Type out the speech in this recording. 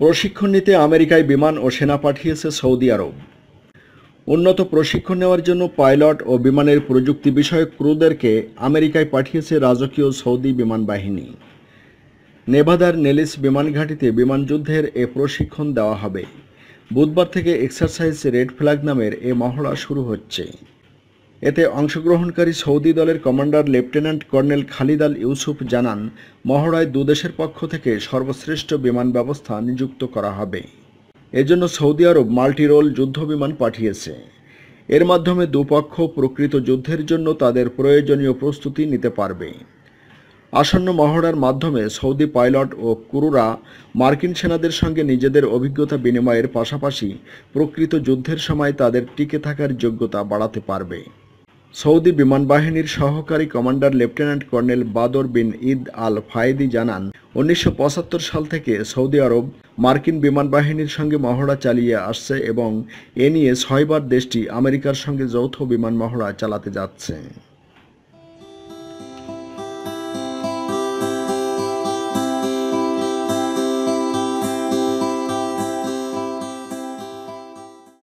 প্রশিক্ষণ নিতে আমেরিকায় বিমান ও সেনা পাঠিয়েছে সৌদি আরব। উন্নত প্রশিক্ষণ নেওয়ার জন্য পাইলট ও বিমানের প্রযুক্তি বিষয়ক ক্রুদেরকে আমেরিকায় পাঠিয়েছে রাজকীয় সৌদি বিমান বাহিনী। নেভাদার নেলিস বিমান ঘাঁটিতে বিমান যুদ্ধের এ প্রশিক্ষণ দেওয়া হবে। বুধবার থেকে এক্সারসাইজ রেড ফ্ল্যাগ নামের এ মহড়া শুরু হচ্ছে। এতে অংশগ্রহণকারী সৌদি দলের commander lieutenant colonel Khalid Al Yousuf জানান, মহড়ায় দুদেশের পক্ষ থেকে সর্বশ্রেষ্ঠ বিমান ব্যবস্থা নিযুক্ত করা হবে। এজন্য সৌদি আরব মাল্টিরোল যুদ্ধ বিমান পাঠিয়েছে। এর মাধ্যমে দুপক্ষ প্রকৃত যুদ্ধের জন্য তাদের প্রয়োজনীয় প্রস্তুতি নিতে পারবে। আসন্ন মহড়ার মাধ্যমে সৌদি পাইলট ও ক্রুরা মার্কিন সেনাদের সঙ্গে নিজেদের অভিজ্ঞতা বিনিময়ের পাশাপাশি প্রকৃত যুদ্ধের সময় তাদের টিকে থাকার যোগ্যতা বাড়াতে পারবে। সৌদি বিমান বাহিনীর সহকারী কমান্ডার লেফটেন্যান্ট কর্নেল বাদর বিন ঈদ আল ফায়েদি জানান, উনিশশো পঁচাত্তর সাল থেকে সৌদি আরব মার্কিন বিমান বাহিনীর সঙ্গে মহড়া চালিয়ে আসছে এবং এ নিয়ে ছয়বার দেশটি আমেরিকার সঙ্গে যৌথ বিমান মহড়া চালাতে যাচ্ছে।